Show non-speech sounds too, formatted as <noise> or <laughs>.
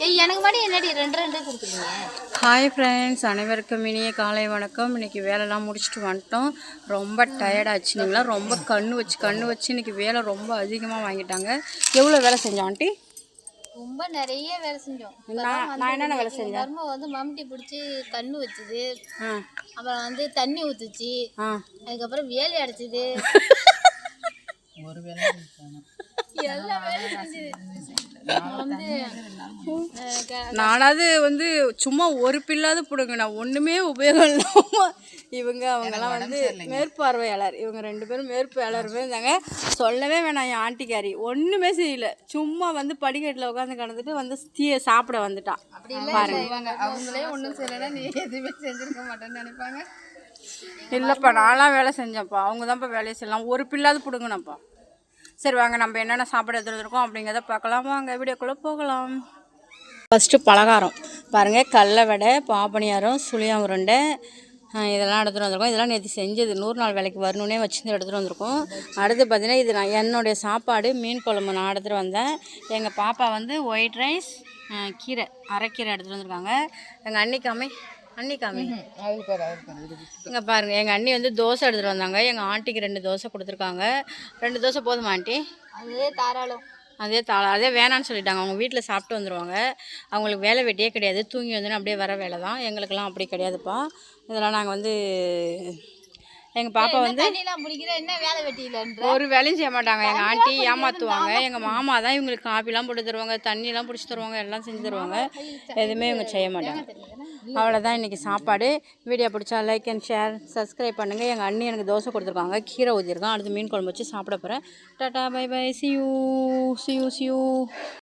ஏய் எனக்கு மட்டும் என்னடி ரெண்டு ரெண்டு கொடுக்குறீங்க ஹாய் ஃப்ரெண்ட்ஸ் அனைவருக்கும் இனிய காலை வணக்கம். இன்றைக்கி வேலைலாம் முடிச்சுட்டு வந்துட்டோம். ரொம்ப டயர்டாச்சு நீங்களாம் ரொம்ப கண்ணு வச்சு கண்ணு வச்சு இன்றைக்கி வேலை ரொம்ப அதிகமாக வாங்கிட்டாங்க. எவ்வளோ வேலை செஞ்சோம் ஆண்டி? ரொம்ப நிறைய வேலை செஞ்சோம். நான் என்னென்ன வேலை செஞ்சேன்? கர்ம வந்து மம்டி பிடிச்சி கண்ணு வச்சுது. ஆ. அப்புறம் வந்து தண்ணி ஊத்துச்சு. ஆ. அதுக்கப்புறம் வேலை அடைச்சிது. <laughs> எல்லா வேலையும் செஞ்சுது. நானாவது வந்து சும்மா ஒரு பில்லாவது பிடுங்க. நான் ஒன்றுமே உபயோகம் இல்லாமல் இவங்க அவங்கெல்லாம் வந்து மேற்பார்வையாளர். இவங்க ரெண்டு பேரும் மேற்பார்வையாளர் இருந்தாங்க. சொல்லவே வேணாம் என் ஆண்டிக்காரி. ஒன்றுமே செய்யல. சும்மா வந்து படிக்கட்டில் உட்காந்து கிடந்துட்டு வந்து தீய சாப்பிட வந்துட்டான். இல்லை அவங்களே ஒன்றும் செய்யலைன்னா நீ எதுவுமே செஞ்சிருக்க மாட்டேன்னு நினைப்பாங்க. இல்லைப்பா நான்லாம் வேலை செஞ்சேன்ப்பா. அவங்க தான்ப்பா வேலையை செய்யலாம். ஒரு பில்லாவது பிடுங்கணும்ப்பா சரி வாங்க நம்ம என்னென்ன சாப்பாடு எடுத்துகிட்டு அப்படிங்கிறத பார்க்கலாம். வாங்க வீடியோக்குள்ளே போகலாம். ஃபஸ்ட்டு பலகாரம். பாருங்கள் கடல வடை பாப்பனியாரம் சுளியம் உருண்டை இதெல்லாம் எடுத்துகிட்டு வந்திருக்கோம். இதெல்லாம் நேற்று செஞ்சது. நூறு நாள் வேலைக்கு வரணுன்னே வச்சுருந்து எடுத்துகிட்டு வந்திருக்கோம். அடுத்து பார்த்தீங்கன்னா இது நான் என்னுடைய சாப்பாடு மீன் குழம்பு நான் எடுத்துகிட்டு வந்தேன். எங்கள் பாப்பா வந்து ஒயிட் ரைஸ் கீரை அரைக்கீரை எடுத்துகிட்டு வந்திருக்காங்க. எங்கள் அன்னிக்காமே அன்னிக்காமே இங்கே பாருங்க எங்கள் அண்ணி வந்து தோசை எடுத்துகிட்டு வந்தாங்க. எங்கள் ஆண்டிக்கு ரெண்டு தோசை கொடுத்துருக்காங்க. ரெண்டு தோசை போதுமா ஆண்டி? அதுவே தாராளம். அதே தா அதே வேணான்னு சொல்லிட்டாங்க. அவங்க வீட்டில் சாப்பிட்டு வந்துடுவாங்க அவங்களுக்கு வேலை வெட்டியே கிடையாது. தூங்கி வந்துன்னு அப்படியே வர வேலை தான். எங்களுக்கெல்லாம் அப்படி கிடையாதுப்பா. இதெல்லாம் நாங்கள் வந்து எங்கள் பாப்பா வந்து வேலை ஒரு வேலையும் செய்ய மாட்டாங்க. எங்கள் ஆண்டி ஏமாற்றுவாங்க எங்கள் மாமா தான் இவங்களுக்கு காப்பிலாம் போட்டு தருவாங்க தண்ணிலாம் பிடிச்சி தருவாங்க எல்லாம் செஞ்சு தருவாங்க. எதுவுமே இவங்க செய்ய மாட்டாங்க. அவ்வளோதான் இன்றைக்கி சாப்பாடு. வீடியோ பிடிச்சா லைக் அண்ட் ஷேர் சப்ஸ்கிரைப் பண்ணுங்கள் எங்கள் அண்ணி எனக்கு தோசை கொடுத்துருக்காங்க. கீரை ஊதியிருக்கான் அடுத்து மீன் குழம்பு வச்சு சாப்பிட போகிறேன் tata bye bye see you see you see you